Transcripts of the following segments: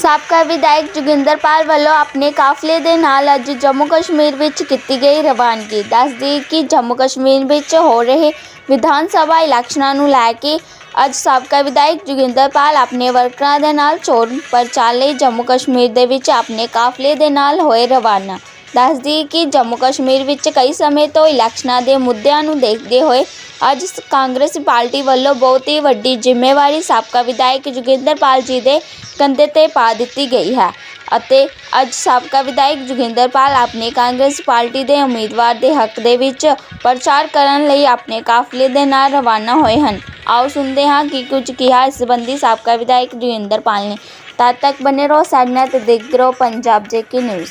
ਸਾਬਕਾ ਵਿਧਾਇਕ ਜੋਗਿੰਦਰਪਾਲ ਵੱਲੋਂ ਆਪਣੇ ਕਾਫਲੇ ਦੇ ਨਾਲ ਅੱਜ ਜੰਮੂ ਕਸ਼ਮੀਰ ਵਿੱਚ ਕੀਤੀ ਗਈ ਰਵਾਨਗੀ। ਦੱਸਦੀ ਕਿ ਜੰਮੂ ਕਸ਼ਮੀਰ ਵਿੱਚ ਹੋ ਰਹੇ ਵਿਧਾਨ ਸਭਾ ਇਲੈਕਸ਼ਨਾਂ ਨੂੰ ਲੈ ਕੇ ਅੱਜ ਸਾਬਕਾ ਵਿਧਾਇਕ ਜੋਗਿੰਦਰਪਾਲ ਆਪਣੇ ਵਰਕਰਾਂ ਦੇ ਨਾਲ ਚੋਣ ਪ੍ਰਚਾਰ ਲਈ ਜੰਮੂ ਕਸ਼ਮੀਰ ਦੇ ਵਿੱਚ ਆਪਣੇ ਕਾਫਲੇ ਦੇ ਨਾਲ ਹੋਏ ਰਵਾਨਾ। ਦੱਸਦੀ ਕਿ ਜੰਮੂ ਕਸ਼ਮੀਰ ਵਿੱਚ ਕਈ ਸਮੇਂ ਤੋਂ ਇਲੈਕਸ਼ਨਾਂ ਦੇ ਮੁੱਦਿਆਂ ਨੂੰ ਦੇਖਦੇ ਹੋਏ ਅੱਜ ਸ- ਕਾਂਗਰਸ ਪਾਰਟੀ ਵੱਲੋਂ ਬਹੁਤ ਹੀ ਵੱਡੀ ਜ਼ਿੰਮੇਵਾਰੀ ਸਾਬਕਾ ਵਿਧਾਇਕ ਜੋਗਿੰਦਰਪਾਲ ਜੀ ਦੇ ਕੰਧੇ ਤੇ ਪਾ ਦਿੱਤੀ ਗਈ ਹੈ ਅਤੇ ਅੱਜ ਸਾਬਕਾ ਵਿਧਾਇਕ ਜੋਗਿੰਦਰਪਾਲ ਆਪਣੇ ਕਾਂਗਰਸ ਪਾਰਟੀ ਦੇ ਉਮੀਦਵਾਰ ਦੇ ਹੱਕ ਦੇ ਵਿੱਚ ਪ੍ਰਚਾਰ ਕਰਨ ਲਈ ਆਪਣੇ ਕਾਫਲੇ ਦੇ ਨਾਲ ਰਵਾਨਾ ਹੋਏ ਹਨ। ਆਓ ਸੁਣਦੇ ਹਾਂ ਕਿ ਕੁਝ ਕਿਹਾ ਇਸ ਸੰਬੰਧੀ ਸਾਬਕਾ ਵਿਧਾਇਕ ਜੋਗਿੰਦਰਪਾਲ ਨੇ। ਤਦ ਤੱਕ ਬਨੇ ਰਹੋ ਸਾਡੇ ਨਾਲ ਤੇ ਦੇਖਦੇ ਰਹੋ ਪੰਜਾਬ ਜੇਕੇ ਨਿਊਜ਼।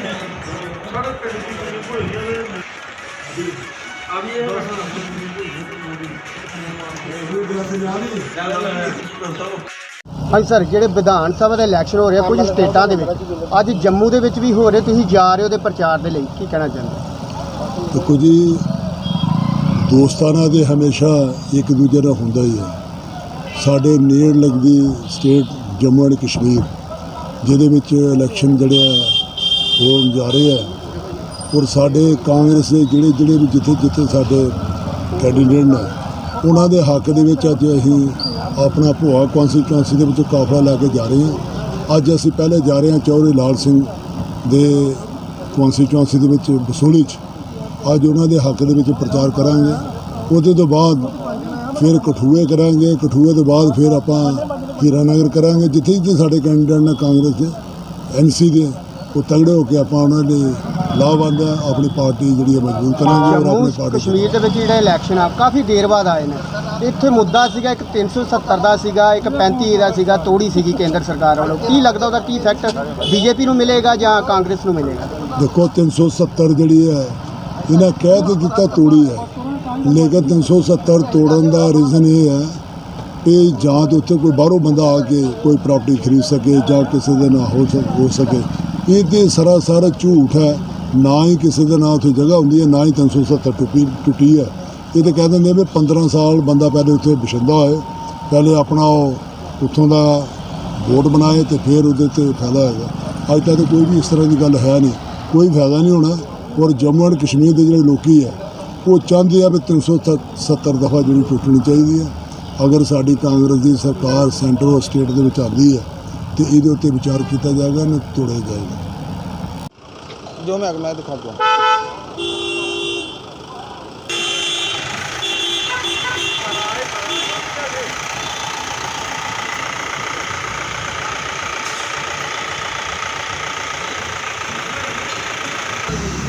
ਹਾਂਜੀ ਸਰ ਜਿਹੜੇ ਵਿਧਾਨ ਸਭਾ ਦੇ ਇਲੈਕਸ਼ਨ ਹੋ ਰਹੇ ਆ ਕੁਝ ਸਟੇਟਾਂ ਦੇ ਵਿੱਚ। ਅੱਜ ਜੰਮੂ ਦੇ ਵਿੱਚ ਵੀ ਹੋ ਰਹੇ ਤੁਸੀਂ ਜਾ ਰਹੇ ਹੋ ਦੇ ਪ੍ਰਚਾਰ ਦੇ ਲਈ ਕੀ ਕਹਿਣਾ ਚਾਹੁੰਦੇ ਦੇਖੋ ਜੀ ਦੋਸਤਾਨਾ ਦੇ ਹਮੇਸ਼ਾ ਇੱਕ ਦੂਜੇ ਨਾਲ ਹੁੰਦਾ ਹੀ ਹੈ। ਸਾਡੇ ਨੇੜ ਲੱਗਦੀ ਸਟੇਟ ਜੰਮੂ ਐਂਡ ਕਸ਼ਮੀਰ ਜਿਹਦੇ ਵਿੱਚ ਇਲੈਕਸ਼ਨ ਜਿਹੜੇ ਆ ਹੋਣ ਜਾ ਰਹੇ ਆ। ਔਰ ਸਾਡੇ ਕਾਂਗਰਸ ਦੇ ਜਿਹੜੇ ਜਿਹੜੇ ਵੀ ਜਿੱਥੇ ਜਿੱਥੇ ਸਾਡੇ ਕੈਂਡੀਡੇਟ ਨੇ, ਉਹਨਾਂ ਦੇ ਹੱਕ ਦੇ ਵਿੱਚ ਅੱਜ ਅਸੀਂ ਆਪਣਾ ਭੋਆ ਕੌਂਸਟੀਟਿਊਂਸੀ ਦੇ ਵਿੱਚ ਕਾਫਲਾ ਲੈ ਕੇ ਜਾ ਰਹੇ ਹਾਂ। ਅੱਜ ਅਸੀਂ ਪਹਿਲੇ ਜਾ ਰਹੇ ਹਾਂ ਚੌਧਰੀ ਲਾਲ ਸਿੰਘ ਦੇ ਕੌਂਸਟੀਟਿਊਂਸੀ ਦੇ ਵਿੱਚ ਬਸੋਲੀ 'ਚ। ਅੱਜ ਉਹਨਾਂ ਦੇ ਹੱਕ ਦੇ ਵਿੱਚ ਪ੍ਰਚਾਰ ਕਰਾਂਗੇ। ਉਹਦੇ ਤੋਂ ਬਾਅਦ ਫਿਰ ਕਠੂਏ ਕਰਾਂਗੇ। ਕਠੂਏ ਤੋਂ ਬਾਅਦ ਫਿਰ ਆਪਾਂ ਹੀਰਾਨਗਰ ਕਰਾਂਗੇ। ਜਿੱਥੇ ਜਿੱਥੇ ਸਾਡੇ ਕੈਂਡੀਡੇਟ ਨੇ ਕਾਂਗਰਸ ਦੇ ਐਨਸੀ ਦੇ, ਉਹ ਤਗੜੇ ਹੋ ਕੇ ਆਪਾਂ ਉਹਨਾਂ ਦੇ ਲਾਭਵੰਦ ਆ ਆਪਣੀ ਪਾਰਟੀ ਜਿਹੜੀ ਹੈ ਮਜ਼ਬੂਤ ਕਰਾਂਗੇ ਔਰ ਜੰਮੂ ਆਪਣੀ ਪਾਰਟੀ ਕਸ਼ਮੀਰ ਦੇ ਵਿੱਚ ਜਿਹੜਾ ਇਲੈਕਸ਼ਨ ਆ ਕਾਫੀ ਦੇਰ ਬਾਅਦ ਆਏ ਨੇ। ਇੱਥੇ ਮੁੱਦਾ ਸੀਗਾ ਇੱਕ 370 ਦਾ ਸੀਗਾ ਇੱਕ 35 ਦਾ ਸੀਗਾ ਤੋੜੀ ਸੀਗੀ ਕੇਂਦਰ ਸਰਕਾਰ ਵੱਲੋਂ। ਕੀ ਲੱਗਦਾ ਉਹਦਾ ਕੀ ਇਫੈਕਟ ਬੀਜੇਪੀ ਨੂੰ ਮਿਲੇਗਾ ਜਾਂ ਕਾਂਗਰਸ ਨੂੰ ਮਿਲੇਗਾ? ਦੇਖੋ 370 ਜਿਹੜੀ ਹੈ ਇਹਨਾਂ ਕਹਿ ਤਾਂ ਦਿੱਤਾ ਤੋੜੀ ਹੈ। ਲੇਕਿਨ 370 ਤੋੜਨ ਦਾ ਰੀਜ਼ਨ ਇਹ ਹੈ ਕਿ ਜਾਂ ਤਾਂ ਉੱਥੇ ਕੋਈ ਬਾਹਰੋਂ ਬੰਦਾ ਆ ਕੇ ਕੋਈ ਪ੍ਰਾਪਰਟੀ ਖਰੀਦ ਸਕੇ ਜਾਂ ਕਿਸੇ ਦੇ ਨਾਲ ਹੋ ਸਕੇ। ਇਹ ਤੇ ਸਰਾਸਰ ਝੂਠ ਹੈ। ਨਾ ਹੀ ਕਿਸੇ ਦੇ ਨਾਲ ਉੱਥੇ ਜਗ੍ਹਾ ਹੁੰਦੀ ਹੈ, ਨਾ ਹੀ 370 ਟੁੱਟੀ ਟੁੱਟੀ ਹੈ। ਇਹ ਤਾਂ ਕਹਿ ਦਿੰਦੇ ਵੀ 15 ਸਾਲ ਬੰਦਾ ਪਹਿਲੇ ਉੱਥੇ ਬਸ਼ਿੰਦਾ ਹੋਏ, ਪਹਿਲੇ ਆਪਣਾ ਉਹ ਉੱਥੋਂ ਦਾ ਵੋਟ ਬਣਾਏ ਤੇ ਫਿਰ ਉਹਦੇ ਤੇ ਫਾਇਦਾ ਹੋਏਗਾ ਅੱਜ ਤੱਕ ਕੋਈ ਵੀ ਇਸ ਤਰ੍ਹਾਂ ਦੀ ਗੱਲ ਹੈ ਨਹੀਂ। ਕੋਈ ਫਾਇਦਾ ਨਹੀਂ ਹੋਣਾ। ਔਰ ਜੰਮੂ ਐਂਡ ਕਸ਼ਮੀਰ ਦੇ ਜਿਹੜੇ ਲੋਕੀ ਆ ਉਹ ਚਾਹੁੰਦੇ ਆ ਵੀ 370 ਦਫਾ ਜਿਹੜੀ ਟੁੱਟਣੀ ਚਾਹੀਦੀ ਹੈ। ਅਗਰ ਸਾਡੀ ਕਾਂਗਰਸ ਦੀ ਸਰਕਾਰ ਸੈਂਟਰ ਔਰ ਸਟੇਟ ਦੇ ਵਿੱਚ ਆਉਂਦੀ ਹੈ, ਤੇ ਇਹਦੇ ਉੱਤੇ ਵਿਚਾਰ ਕੀਤਾ ਜਾਏਗਾ ਨਾ ਤੋੜਿਆ ਜਾਏਗਾ। जो मैं अगला दिखाता हूँ Thank